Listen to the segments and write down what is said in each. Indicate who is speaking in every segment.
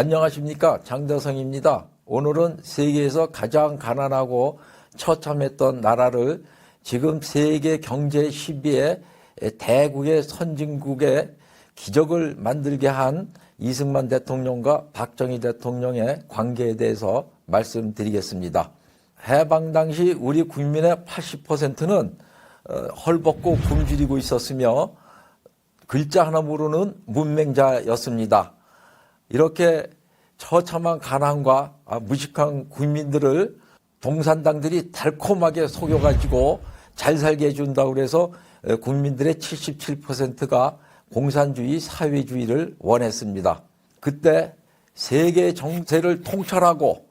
Speaker 1: 안녕하십니까 장대성입니다. 오늘은 세계에서 가장 가난하고 처참했던 나라를 지금 세계 경제 시비에 대국의 선진국의 기적을 만들게 한 이승만 대통령과 박정희 대통령의 관계에 대해서 말씀드리겠습니다. 해방 당시 우리 국민의 80%는 어, 헐벗고 굶주리고 있었으며 글자 하나 모르는 문맹자였습니다. 이렇게 처참한 가난과 아, 무식한 국민들을 동산당들이 달콤하게 속여가지고 잘 살게 해준다고 그래서 에, 국민들의 77%가 공산주의 사회주의를 원했습니다. 그때 세계 정세를 통찰하고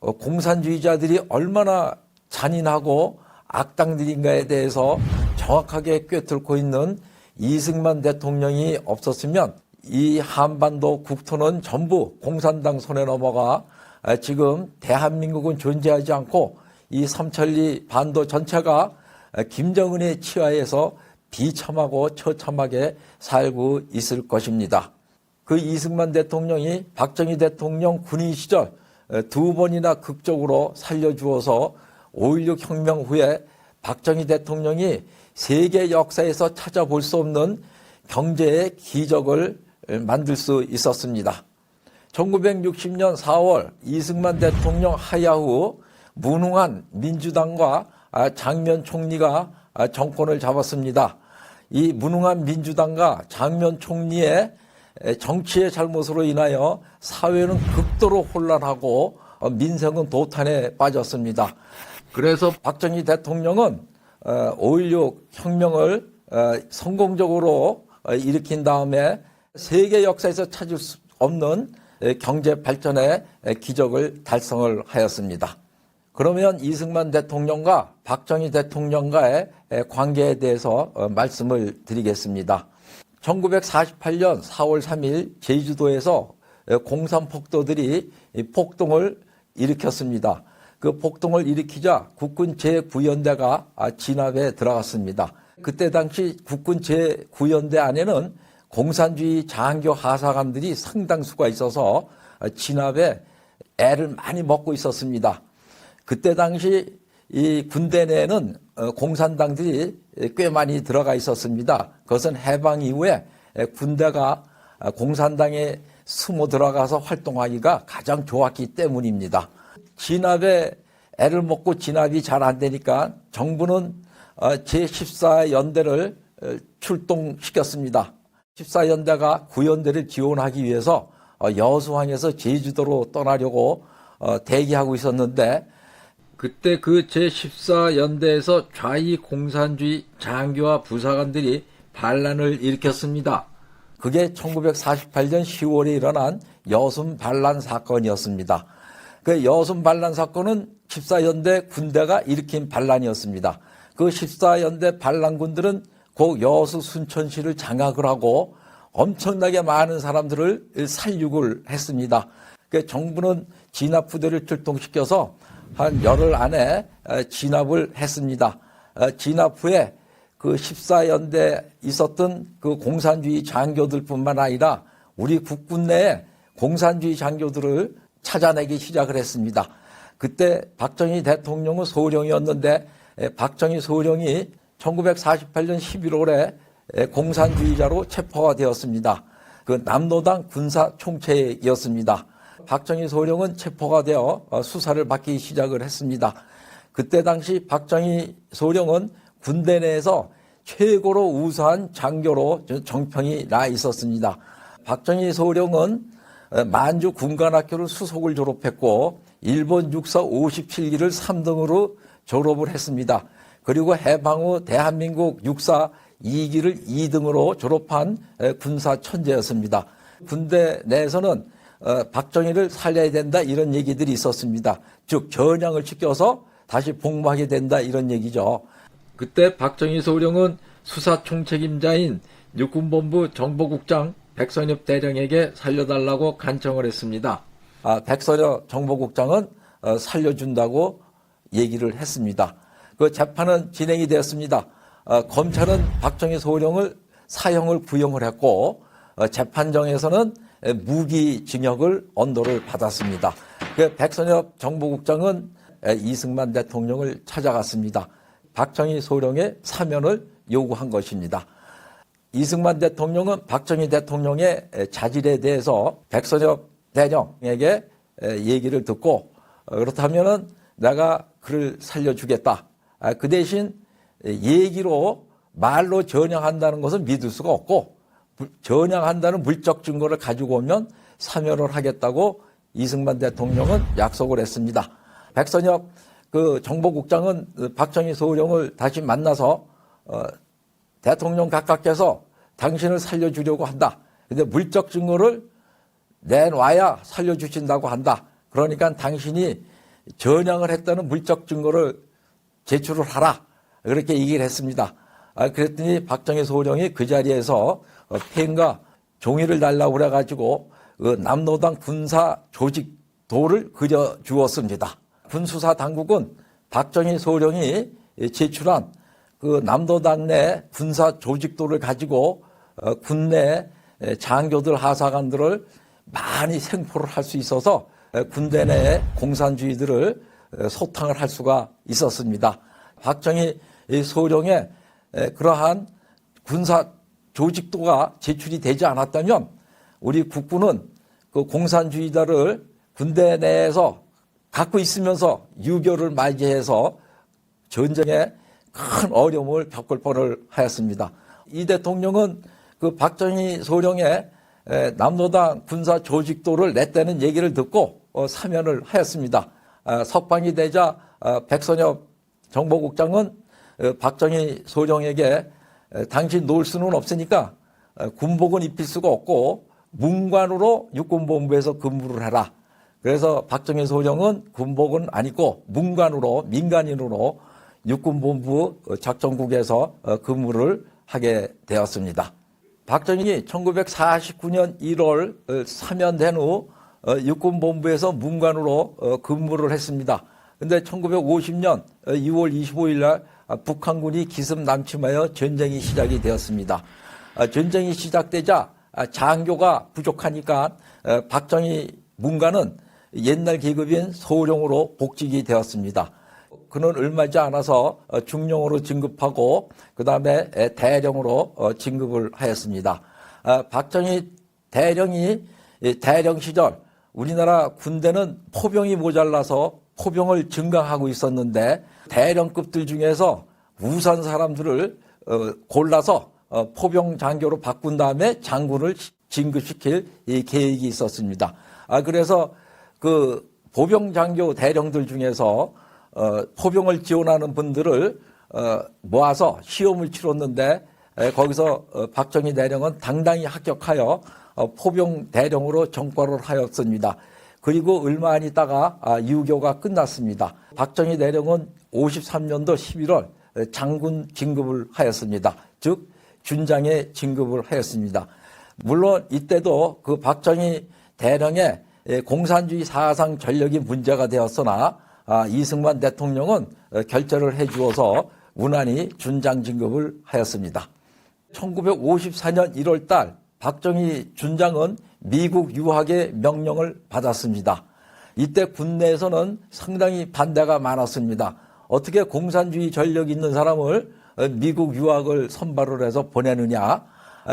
Speaker 1: 어, 공산주의자들이 얼마나 잔인하고 악당들인가에 대해서 정확하게 꿰뚫고 있는 이승만 대통령이 없었으면 이 한반도 국토는 전부 공산당 손에 넘어가 아, 지금 대한민국은 존재하지 않고 이 삼천리 반도 전체가 아, 김정은의 치하에서 비참하고 처참하게 살고 있을 것입니다. 그 이승만 대통령이 박정희 대통령 군인 시절 두 번이나 극적으로 살려주어서 5.16 혁명 후에 박정희 대통령이 세계 역사에서 찾아볼 수 없는 경제의 기적을 만들 수 있었습니다. 1960년 4월 이승만 대통령 하야후 무능한 민주당과 아, 장면 총리가 아, 정권을 잡았습니다. 이 무능한 민주당과 장면 총리의 정치의 잘못으로 인하여 사회는 극도로 혼란하고 어, 민생은 도탄에 빠졌습니다. 그래서 박정희 대통령은 5.16 혁명을 어, 성공적으로 어, 일으킨 다음에 세계 역사에서 찾을 수 없는 경제 발전의 기적을 달성을 하였습니다. 그러면 이승만 대통령과 박정희 대통령과의 관계에 대해서 어, 말씀을 드리겠습니다. 1948년 4월 3일 제주도에서 공산 폭도들이 폭동을 일으켰습니다. 그 폭동을 일으키자 국군 제9연대가 진압에 들어갔습니다. 그때 당시 국군 제9연대 안에는 공산주의 장교 하사관들이 상당수가 있어서 진압에 애를 많이 먹고 있었습니다. 그때 당시 이 군대 내에는 어, 공산당들이 꽤 많이 들어가 있었습니다. 그것은 해방 이후에 군대가 공산당에 숨어 들어가서 활동하기가 가장 좋았기 때문입니다. 진압에 애를 먹고 진압이 잘 안 되니까 정부는 어, 제14 연대를 어, 출동시켰습니다. 14연대가 9연대를 지원하기 위해서 여수항에서 제주도로 떠나려고 대기하고 있었는데 그때 그 제14연대에서 좌익 공산주의 장교와 부사관들이 반란을 일으켰습니다. 그게 1948년 10월에 일어난 여순 반란 사건이었습니다. 그 여순 반란 사건은 14연대 군대가 일으킨 반란이었습니다. 그 14연대 반란군들은 그 여수 순천시를 장악을 하고 엄청나게 많은 사람들을 살육을 했습니다. 그 정부는 진압 부대를 출동시켜서 한 열흘 안에 진압을 했습니다. 진압 후에 그 14연대 있었던 그 공산주의 장교들뿐만 아니라 우리 국군 내에 공산주의 장교들을 찾아내기 시작을 했습니다. 그때 박정희 대통령은 소령이었는데 박정희 소령이 1948년 11월에 공산주의자로 체포가 되었습니다. 그 남노당 군사 총체였습니다. 박정희 소령은 체포가 되어 어, 수사를 받기 시작을 했습니다. 그때 당시 박정희 소령은 군대 내에서 최고로 우수한 장교로 정평이 나 있었습니다. 박정희 소령은 어, 만주 군관학교를 수속을 졸업했고 일본 육사 57기를 3등으로 졸업을 했습니다. 그리고 해방 후 대한민국 육사 2기를 2등으로 졸업한 군사 천재였습니다. 군대 내에서는 어, 박정희를 살려야 된다 이런 얘기들이 있었습니다. 즉 겨냥을 시켜서 다시 복무하게 된다 이런 얘기죠. 그때 박정희 소령은 수사 총책임자인 육군본부 정보국장 백선엽 대령에게 살려달라고 간청을 했습니다. 아, 백선엽 정보국장은 어, 살려준다고 얘기를 했습니다. 그 재판은 진행이 되었습니다. 어, 검찰은 박정희 소령을 사형을 구형을 했고 어, 재판정에서는 무기징역을 언도를 받았습니다. 그 백선엽 정보국장은 이승만 대통령을 찾아갔습니다. 박정희 소령의 사면을 요구한 것입니다. 이승만 대통령은 박정희 대통령의 자질에 대해서 백선엽 대령에게 얘기를 듣고 어, 그렇다면은 내가 그를 살려주겠다. 아, 그 대신 얘기로 말로 전향한다는 것은 믿을 수가 없고 전향한다는 물적 증거를 가지고 오면 사면을 하겠다고 이승만 대통령은 약속을 했습니다. 백선엽 그 정보국장은 박정희 소령을 다시 만나서 어, 대통령 각각께서 당신을 살려주려고 한다. 근데 물적 증거를 내놔야 살려주신다고 한다. 그러니까 당신이 전향을 했다는 물적 증거를 제출을 하라. 그렇게 얘기를 했습니다. 아, 그랬더니 박정희 소령이 그 자리에서 어, 펜과 종이를 달라고 그래가지고 그 남노당 군사 조직 도를 그려 주었습니다. 군수사 당국은 박정희 소령이 제출한 그 남도당 내 군사 조직도를 가지고 어, 군내 장교들 하사관들을 많이 생포를 할 수 있어서 군대 내 공산주의들을 소탕을 할 수가 있었습니다. 박정희 소령의 그러한 군사 조직도가 제출이 되지 않았다면 우리 국군은 그 공산주의자를 군대 내에서 갖고 있으면서 유교를 맞이해서 전쟁에 큰 어려움을 겪을 뻔을 하였습니다. 이 대통령은 그 박정희 소령의 남노당 군사 조직도를 냈다는 얘기를 듣고 어, 사면을 하였습니다. 아, 석방이 되자 아, 백선엽 정보국장은 어, 박정희 소령에게 당신 놀 수는 없으니까 어, 군복은 입힐 수가 없고 문관으로 육군본부에서 근무를 해라. 그래서 박정희 소령은 군복은 안 입고 문관으로 민간인으로 육군본부 작전국에서 근무를 하게 되었습니다. 박정희 1949년 1월 사면된 후 어, 육군본부에서 문관으로 어, 근무를 했습니다. 근데 1950년 2월 25일 날 아, 북한군이 기습 남침하여 전쟁이 시작이 되었습니다. 아, 전쟁이 시작되자 아, 장교가 부족하니까 어, 박정희 문관은 옛날 계급인 소령으로 복직이 되었습니다. 그는 얼마지 않아서 중령으로 진급하고 그 다음에 대령으로 진급을 하였습니다. 박정희 대령이 대령 시절 우리나라 군대는 포병이 모자라서 포병을 증강하고 있었는데 대령급들 중에서 우산 사람들을 어, 골라서 어, 포병 장교로 바꾼 다음에 장군을 진급시킬 계획이 있었습니다. 아 그래서 그 보병 장교 대령들 중에서 어, 포병을 지원하는 분들을 모아서 시험을 치렀는데 거기서 박정희 대령은 당당히 합격하여 어, 포병 대령으로 정과를 하였습니다. 그리고 얼마 안 있다가 아, 유교가 끝났습니다. 박정희 대령은 53년도 11월 장군 진급을 하였습니다. 즉 준장에 진급을 하였습니다. 물론 이때도 그 박정희 대령의 공산주의 사상 전력이 문제가 되었으나 아, 이승만 대통령은 어, 결절을 해주어서 무난히 준장 진급을 하였습니다. 1954년 1월 달 박정희 준장은 미국 유학의 명령을 받았습니다. 이때 군내에서는 상당히 반대가 많았습니다. 어떻게 공산주의 전력 있는 사람을 미국 유학을 선발을 해서 보내느냐.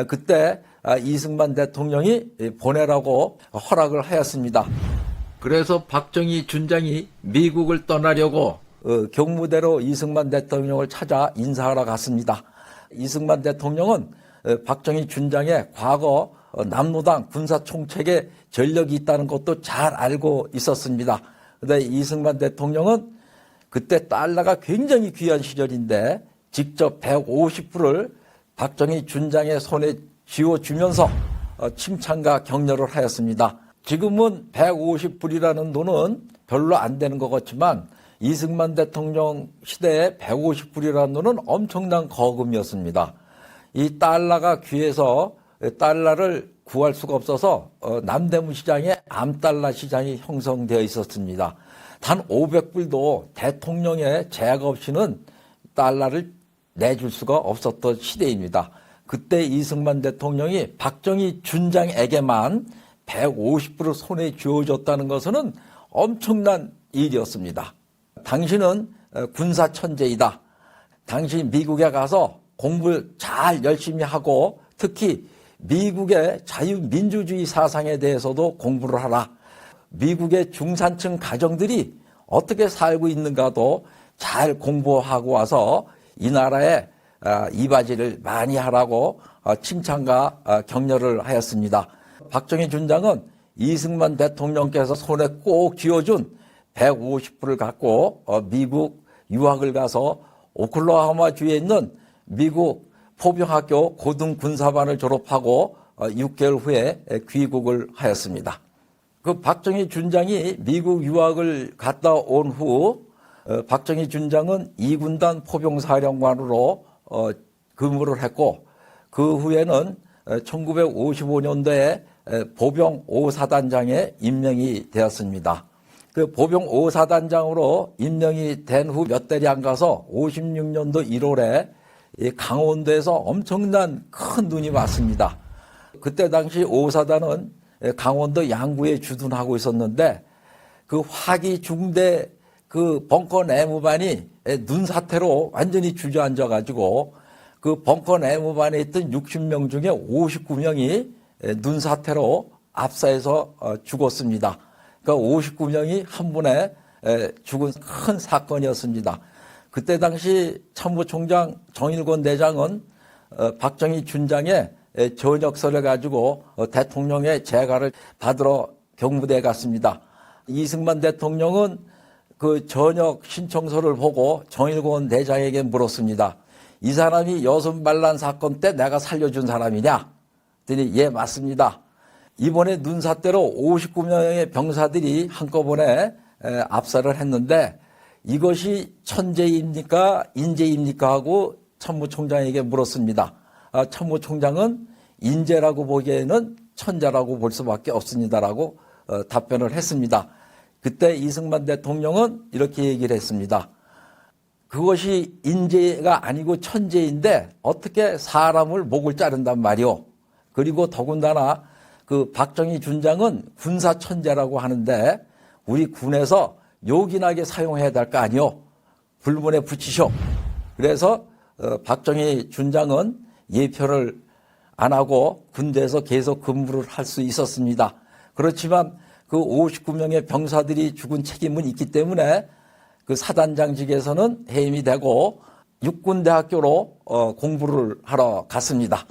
Speaker 1: 그때 이승만 대통령이 보내라고 허락을 하였습니다. 그래서 박정희 준장이 미국을 떠나려고 어, 경무대로 이승만 대통령을 찾아 인사하러 갔습니다. 이승만 대통령은 어, 박정희 준장의 과거 어, 남노당 군사 총책에 전력이 있다는 것도 잘 알고 있었습니다. 그런데 이승만 대통령은 그때 달러가 굉장히 귀한 시절인데 직접 150불을 박정희 준장의 손에 쥐어주면서 어, 칭찬과 격려를 하였습니다. 지금은 150불이라는 돈은 별로 안 되는 것 같지만 이승만 대통령 시대에 150불이라는 돈은 엄청난 거금이었습니다. 이 달러가 귀해서 달러를 구할 수가 없어서 어, 남대문 시장에 암달러 시장이 형성되어 있었습니다. 단 500불도 대통령의 제약 없이는 달러를 내줄 수가 없었던 시대입니다. 그때 이승만 대통령이 박정희 준장에게만 150불을 손에 쥐어줬다는 것은 엄청난 일이었습니다. 당신은 어, 군사 천재이다. 당신 미국에 가서 공부를 잘 열심히 하고 특히 미국의 자유민주주의 사상에 대해서도 공부를 하라. 미국의 중산층 가정들이 어떻게 살고 있는가도 잘 공부하고 와서 이 나라에 아, 이바지를 많이 하라고 어, 칭찬과 어, 격려를 하였습니다. 박정희 준장은 이승만 대통령께서 손에 꼭 쥐어준 150불을 갖고 어, 미국 유학을 가서 오클라호마 주에 있는 미국 포병학교 고등군사반을 졸업하고 6개월 후에 귀국을 하였습니다. 그 박정희 준장이 미국 유학을 갔다 온 후 박정희 준장은 2군단 포병사령관으로 어, 근무를 했고 그 후에는 1955년도에 보병 5사단장에 임명이 되었습니다. 그 보병 5사단장으로 임명이 된 후 몇 달이 안 가서 56년도 1월에 강원도에서 엄청난 큰 눈이 왔습니다. 그때 당시 5사단은 강원도 양구에 주둔하고 있었는데 그 화기 중대 그 벙커 내무반이 눈 사태로 완전히 주저앉아 가지고 그 벙커 내무반에 있던 60명 중에 59명이 눈 사태로 압사해서 어, 죽었습니다. 그러니까 59명이 한 번에 죽은 큰 사건이었습니다. 그때 당시 참모총장 정일권 대장은 어, 박정희 준장의 전역서를 가지고 어, 대통령의 재가를 받으러 경무대에 갔습니다. 이승만 대통령은 그 전역 신청서를 보고 정일권 대장에게 물었습니다. 이 사람이 여순 반란 사건 때 내가 살려준 사람이냐? 그랬더니 예 맞습니다. 이번에 눈사태로 59명의 병사들이 한꺼번에 압사를 했는데 이것이 천재입니까 인재입니까 하고 참모총장에게 물었습니다. 아, 참모총장은 인재라고 보기에는 천재라고 볼 수밖에 없습니다라고 어, 답변을 했습니다. 그때 이승만 대통령은 이렇게 얘기를 했습니다. 그것이 인재가 아니고 천재인데 어떻게 사람을 목을 자른단 말이오. 그리고 더군다나 그 박정희 준장은 군사 천재라고 하는데 우리 군에서 요긴하게 사용해야 될 거 아니오. 불문에 붙이쇼. 그래서 어, 박정희 준장은 예표를 안 하고 군대에서 계속 근무를 할 수 있었습니다. 그렇지만 그 59명의 병사들이 죽은 책임은 있기 때문에 그 사단장직에서는 해임이 되고 육군대학교로 어, 공부를 하러 갔습니다.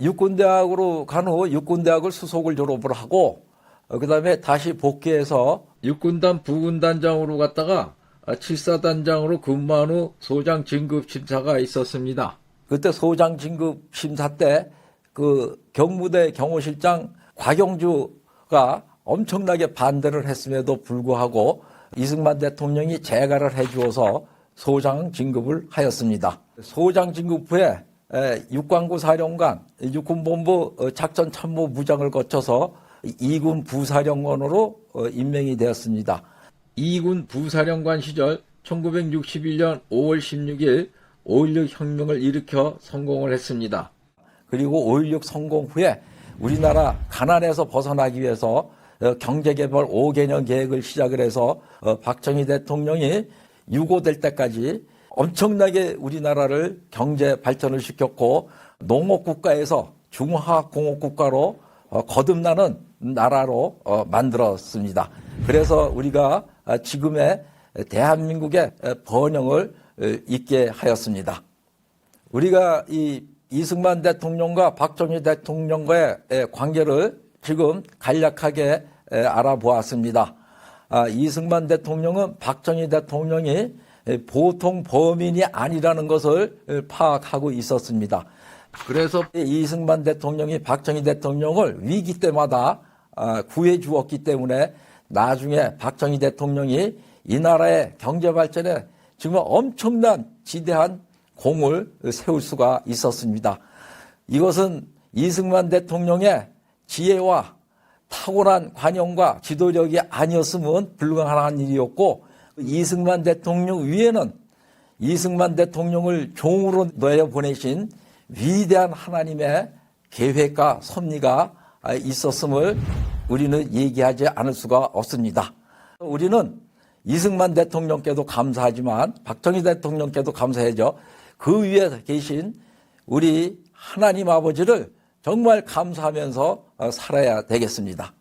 Speaker 1: 육군대학으로 간 후 육군대학을 수속을 졸업을 하고 어, 그다음에 다시 복귀해서 육군단 부군단장으로 갔다가 칠사단장으로 근무한 후 소장 진급 심사가 있었습니다. 그때 소장 진급 심사 때 그 경무대 경호실장 곽영주가 엄청나게 반대를 했음에도 불구하고 이승만 대통령이 재가를 해주어서 소장 진급을 하였습니다. 소장 진급 후에 육관구 사령관, 육군본부 어, 작전참모부장을 거쳐서 2군 부사령관으로 어, 임명이 되었습니다. 2군 부사령관 시절 1961년 5월 16일 5.16 혁명을 일으켜 성공을 했습니다. 그리고 5.16 성공 후에 우리나라 가난에서 벗어나기 위해서 어, 경제개발 5개년 계획을 시작을 해서 어, 박정희 대통령이 유고될 때까지 엄청나게 우리나라를 경제 발전을 시켰고 농업 국가에서 중화공업 국가로 어, 거듭나는 나라로 만들었습니다. 그래서 우리가 지금의 대한민국의 번영을 있게 하였습니다. 우리가 이 이승만 대통령과 박정희 대통령과의 관계를 지금 간략하게 알아보았습니다. 아, 이승만 대통령은 박정희 대통령이 보통 범인이 아니라는 것을 파악하고 있었습니다. 그래서 이승만 대통령이 박정희 대통령을 위기 때마다 아, 구해 주었기 때문에 나중에 박정희 대통령이 이 나라의 경제 발전에 정말 엄청난 지대한 공을 세울 수가 있었습니다. 이것은 이승만 대통령의 지혜와 탁월한 관용과 지도력이 아니었으면 불가능한 일이었고 이승만 대통령 위에는 이승만 대통령을 종으로 내려 보내신 위대한 하나님의 계획과 섭리가 있었음을 우리는 얘기하지 않을 수가 없습니다. 우리는 이승만 대통령께도 감사하지만 박정희 대통령께도 감사해죠. 그 위에 계신 우리 하나님 아버지를 정말 감사하면서 어, 살아야 되겠습니다.